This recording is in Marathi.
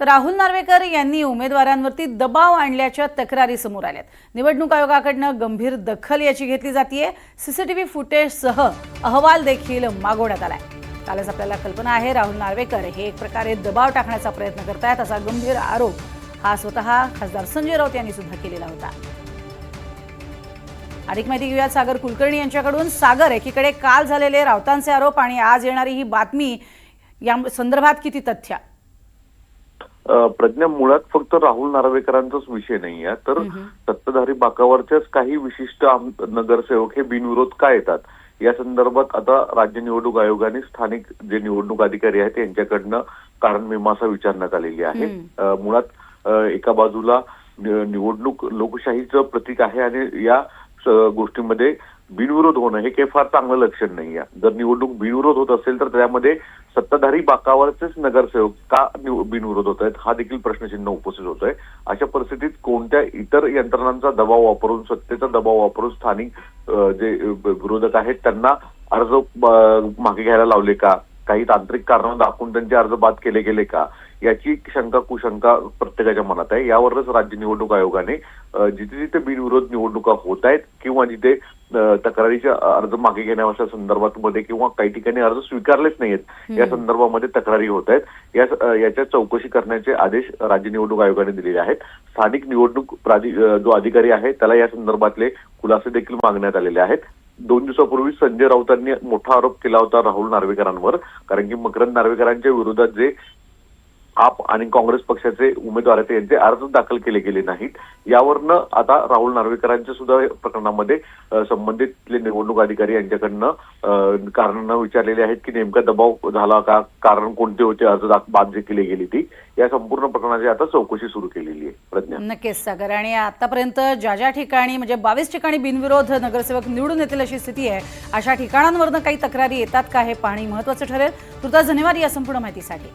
तर राहुल नार्वेकर यांनी उमेदवारांवरती दबाव आणल्याच्या तक्रारी समोर आल्यात. निवडणूक आयोगाकडनं गंभीर दखल याची घेतली जाते सीसीटीव्ही फुटेजसह अहवाल देखील मागवण्यात आलाय. कालच आपल्याला कल्पना आहे राहुल नार्वेकर हे एक प्रकारे दबाव टाकण्याचा प्रयत्न करतायत असा गंभीर आरोप हा स्वतः खासदार संजय राऊत यांनी सुद्धा केलेला होता. अधिक माहिती घेऊयात सागर कुलकर्णी यांच्याकडून. सागर एकीकडे काल झालेले राऊतांचे आरोप आणि आज येणारी ही बातमी या संदर्भात किती तथ्य? प्रज्ञा मुळात फक्त राहुल नार्वेकरांचाच विषय नाही आहे तर सत्ताधारी बाकावरच्याच काही विशिष्ट नगरसेवक हे बिनविरोध का येतात? या संदर्भात आता राज्य निवडणूक आयोगाने स्थानिक जे निवडणूक अधिकारी आहेत यांच्याकडनं कारण मीमांसा विचारण्यात आलेली आहे. मुळात एका बाजूला निवडणूक लोकशाहीचं प्रतीक आहे आणि या गोष्टीमध्ये बिनविरोध होणं हे काही फार चांगलं लक्षण नाही आहे. जर निवडणूक बिनविरोध होत असेल तर त्यामध्ये सत्ताधारी बाकावरचेच नगरसेवक का बिनविरोध होत आहेत? हा देखील प्रश्नचिन्ह उपस्थित होतोय. अशा परिस्थितीत कोणत्या इतर यंत्रणांचा दबाव वापरून सत्तेचा दबाव वापरून स्थानिक जे विरोधक आहेत त्यांना अर्ज मागे घ्यायला लावले का? काही तांत्रिक कारण दाखवून त्यांचे अर्ज बाद केले गेले का? याची शंका कुशंका प्रत्येकाच्या मनात आहे. यावरच राज्य निवडणूक आयोगाने जिथे जिथे बिनविरोध निवडणुका होत आहेत किंवा जिथे अ, तक्रारीचे अर्ज मागे घेण्याच्या संदर्भात मध्ये किंवा काही ठिकाणी अर्ज स्वीकारलेच नाहीयेत. या संदर्भामध्ये तक्रारी होत आहेत. या याच्या चौकशी करण्याचे आदेश राज्य निवडणूक आयोगाने दिलेले आहेत. स्थानिक निवडणूक जो अधिकारी आहे त्याला या संदर्भातले खुलासे देखील मागण्यात आलेले आहेत. दोन दिवसापूर्वी संजय राऊतांनी मोठा आरोप केला होता राहुल नार्वेकरांवर कारण की मकरंद नार्वेकरांच्या विरोधात जे आप आणि काँग्रेस पक्षाचे उमेदवार आहेत यांचे अर्ज दाखल केले गेले नाहीत. यावरनं आता राहुल नार्वेकरांच्या सुद्धा प्रकरणामध्ये संबंधितले निवडणूक अधिकारी यांच्याकडनं कारण विचारलेले आहेत की नेमका दबाव झाला का कारण कोणते होते अर्ज बाद जे केली गेली ती या संपूर्ण प्रकरणाची आता चौकशी सुरू केलेली आहे प्रज्ञा. नक्कीच सागर. आणि आतापर्यंत ज्या ज्या ठिकाणी म्हणजे बावीस ठिकाणी बिनविरोध नगरसेवक निवडून येतील अशी स्थिती आहे अशा ठिकाणांवरनं काही तक्रारी येतात का हे पाहणी महत्वाचं ठरेल. तुर्तास धन्यवाद या संपूर्ण माहितीसाठी.